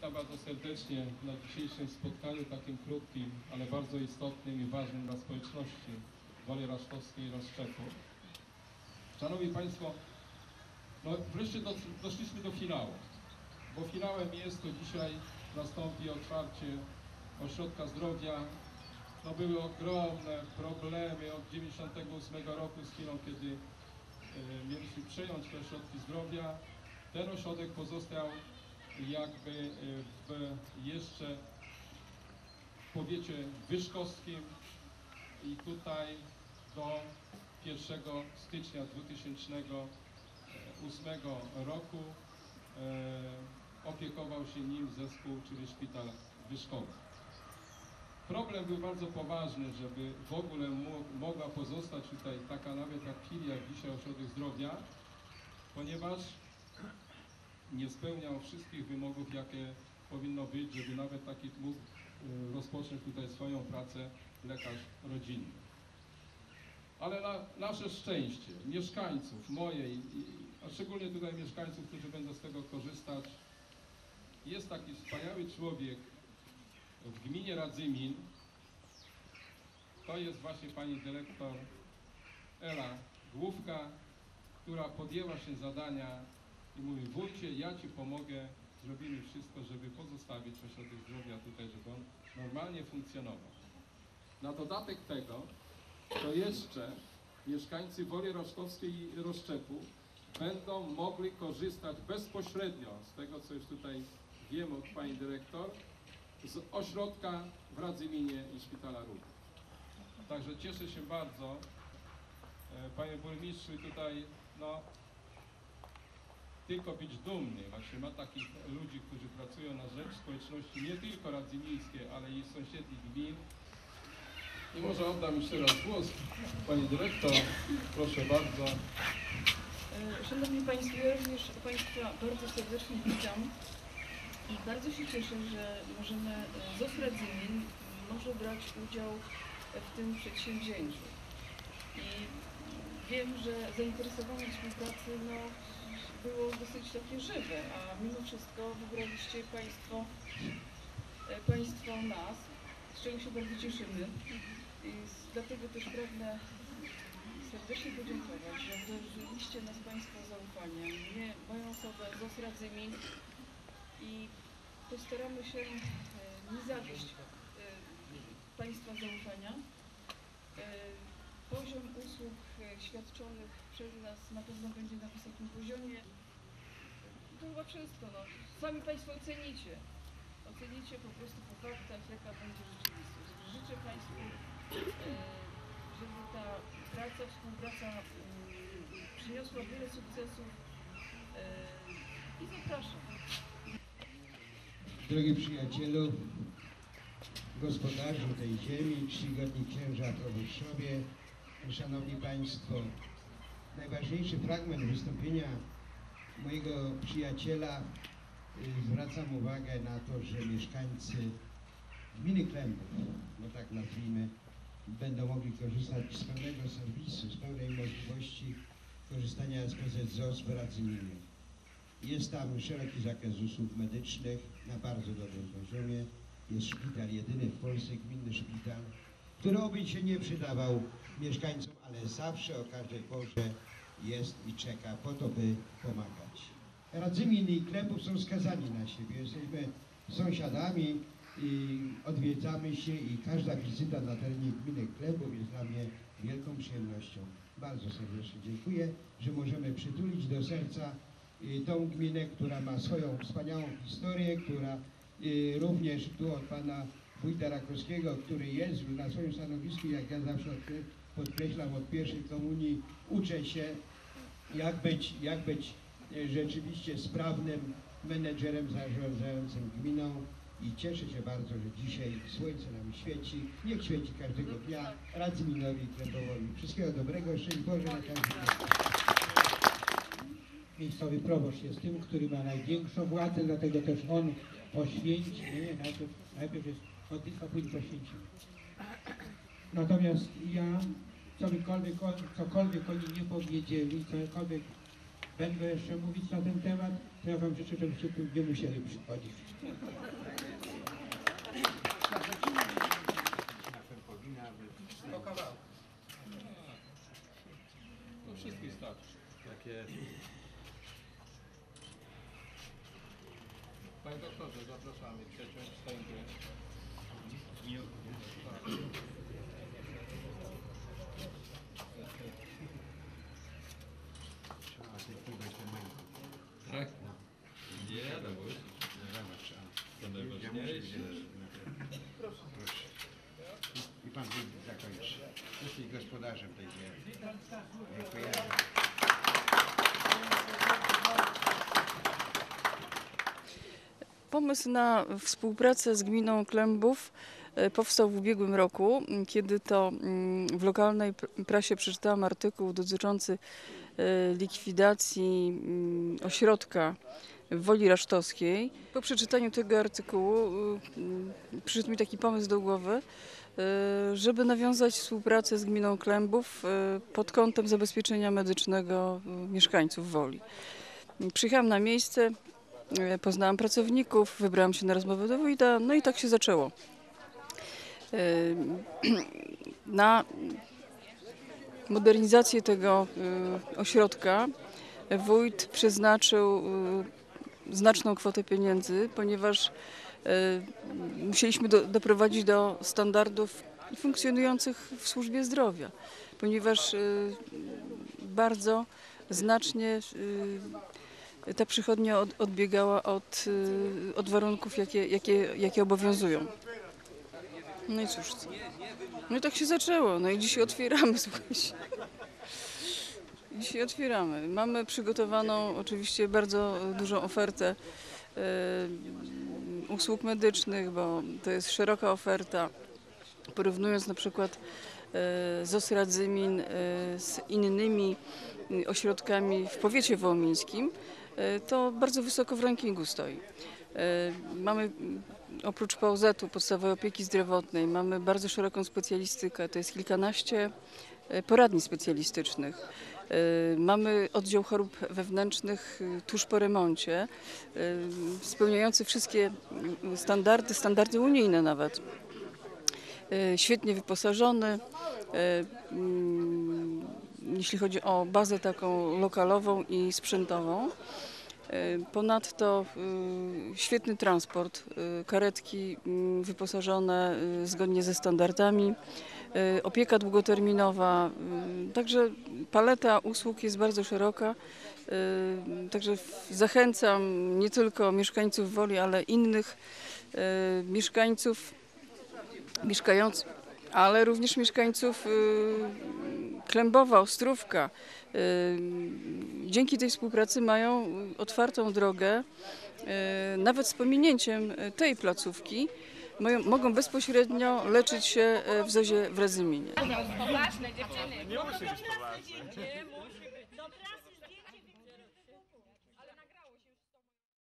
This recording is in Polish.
Witam bardzo serdecznie na dzisiejszym spotkaniu takim krótkim, ale bardzo istotnym i ważnym dla społeczności Woli Raszkowskiej i Rozszczepu. Szanowni Państwo, no wreszcie do, doszliśmy do finału, bo finałem jest to dzisiaj nastąpi otwarcie ośrodka zdrowia. No były ogromne problemy od 98 roku z chwilą, kiedy e, mieliśmy przejąć te ośrodki zdrowia. Ten ośrodek pozostał jakby e, w jeszcze w powiecie wyszkowskim i tutaj do 1 stycznia 2008 roku e, opiekował się nim zespół, czyli szpital wyszkowy. Problem był bardzo poważny, żeby w ogóle mo- mogła pozostać tutaj taka nawet jak filia, dzisiaj ośrodek zdrowia, ponieważ nie spełniał wszystkich wymogów, jakie powinno być, żeby nawet taki mógł y, rozpocząć tutaj swoją pracę lekarz rodzinny. Ale na nasze szczęście, mieszkańców mojej, a szczególnie tutaj mieszkańców, którzy będą z tego korzystać, jest taki wspaniały człowiek w gminie Radzymin. To jest właśnie pani dyrektor Ela Główka, która podjęła się zadania i mówi, wójcie, ja Ci pomogę, zrobimy wszystko, żeby pozostawić ośrodek zdrowia tutaj, żeby on normalnie funkcjonował. Na dodatek tego, to jeszcze mieszkańcy Woli Roszkowskiej i Rozszczepu będą mogli korzystać bezpośrednio z tego, co już tutaj wiem od Pani Dyrektor, z ośrodka w Radzyminie i Szpitala Rudy. Także cieszę się bardzo, e, Panie Burmistrzu, tutaj no, tylko być dumny. Właśnie ma takich ludzi, którzy pracują na rzecz społeczności nie tylko Radzy Miejskiej, ale i sąsiednich gmin. I może oddam jeszcze raz głos Pani Dyrektor. Proszę bardzo. E, Szanowni Państwo, ja również Państwa bardzo serdecznie witam i bardzo się cieszę, że możemy, e, ZOS Radzymin może brać udział w tym przedsięwzięciu. Wiem, że zainteresowanie współpracy no, było dosyć takie żywe, a mimo wszystko wybraliście Państwo, e, państwo nas, z czego się bardzo cieszymy. I dlatego też pragnę serdecznie podziękować, że wyrażyliście nas Państwo zaufania, mnie, moją osobę, ZOS Radzymin i postaramy się e, nie zawieść e, Państwa zaufania. Poziom usług e, świadczonych przez nas na pewno będzie na wysokim poziomie. To chyba wszystko, no. Sami Państwo ocenicie. Ocenicie po prostu po faktach, jaka będzie rzeczywistość. Życzę Państwu e, żeby ta praca, współpraca mm, przyniosła wiele sukcesów e, i zapraszam. Drogi przyjacielu, gospodarzu tej ziemi, czcigodni księża proboszczowie, szanowni państwo, najważniejszy fragment wystąpienia mojego przyjaciela y, zwracam uwagę na to, że mieszkańcy gminy Klębów, no tak nazwijmy, będą mogli korzystać z pełnego serwisu, z pełnej możliwości korzystania z PZZOS w Radzyminie. Jest tam szeroki zakres usług medycznych na bardzo dobrym poziomie. Jest szpital, jedyny w Polsce gminny szpital, który oby się nie przydawał mieszkańcom, ale zawsze o każdej porze jest i czeka po to, by pomagać. Radzymin i Klębów są skazani na siebie. Jesteśmy sąsiadami i odwiedzamy się i każda wizyta na terenie gminy Klębów jest dla mnie wielką przyjemnością. Bardzo serdecznie dziękuję, że możemy przytulić do serca y, tą gminę, która ma swoją wspaniałą historię, która y, również tu od pana wójta Rakowskiego, który jest na swoim stanowisku, jak ja zawsze od- podkreślam, od pierwszej komunii uczę się, jak być, jak być y, rzeczywiście sprawnym menedżerem zarządzającym gminą i cieszę się bardzo, że dzisiaj słońce nam świeci. Niech świeci każdego dnia. Radzyminowi, Krębowowi. Wszystkiego dobrego. Szczęść Boże na każdym dniu. Miejscowy proboszcz jest tym, który ma największą władzę, dlatego też on poświęci, nie, najpierw, najpierw jest modlitwa, później poświęcimy. Natomiast ja, cokolwiek, cokolwiek oni nie powiedzieli, cokolwiek będę jeszcze mówić na ten temat, to ja Wam życzę, żebyście tu nie musieli przychodzić. To wszystkich starczy. Tak jest. Panie doktorze, zapraszamy. Przeciąć wstępy. Tak? Nie, no bo to najważniejsze. Proszę. I Pan zakończy. Jesteś gospodarzem tej ziemi. Dziękujemy. Pomysł na współpracę z gminą Klębów e, powstał w ubiegłym roku, kiedy to w lokalnej pr- prasie przeczytałam artykuł dotyczący e, likwidacji ośrodka w Woli Rasztowskiej. Po przeczytaniu tego artykułu mm, przyszedł mi taki pomysł do głowy, e, żeby nawiązać współpracę z gminą Klębów e, pod kątem zabezpieczenia medycznego y, mieszkańców Woli. Przyjechałam na miejsce, Poznałam pracowników, wybrałam się na rozmowę do wójta, no i tak się zaczęło. Na modernizację tego ośrodka wójt przeznaczył znaczną kwotę pieniędzy, ponieważ musieliśmy do, doprowadzić do standardów funkcjonujących w służbie zdrowia, ponieważ e, bardzo znacznie e, ta przychodnia od, odbiegała od, y, od warunków, jakie, jakie, jakie obowiązują. No i cóż. co. No i tak się zaczęło. No i dzisiaj otwieramy, słuchajcie. Dzisiaj otwieramy. Mamy przygotowaną oczywiście bardzo dużą ofertę y, usług medycznych, bo to jest szeroka oferta. Porównując na przykład y, ZOS Radzymin y, z innymi y, ośrodkami w powiecie wołomińskim, to bardzo wysoko w rankingu stoi. Mamy oprócz POZ-u, podstawowej opieki zdrowotnej, mamy bardzo szeroką specjalistykę, to jest kilkanaście poradni specjalistycznych. Y, Mamy oddział chorób wewnętrznych y, tuż po remoncie, y, spełniający wszystkie standardy, standardy unijne nawet. Świetnie wyposażony. mm, Jeśli chodzi o bazę taką lokalową i sprzętową. Y, Ponadto y, świetny transport, y, karetki wyposażone zgodnie ze standardami, opieka długoterminowa, także paleta usług jest bardzo szeroka. Także zachęcam nie tylko mieszkańców Woli, ale innych mieszkańców mieszkających, ale również mieszkańców Klębowa, Ostrówka. Y, Dzięki tej współpracy mają otwartą drogę, y, nawet z pominięciem tej placówki, mają, mogą bezpośrednio leczyć się y, w Zozie w Radzyminie. Poważne dziewczyny. Nie musi być poważne.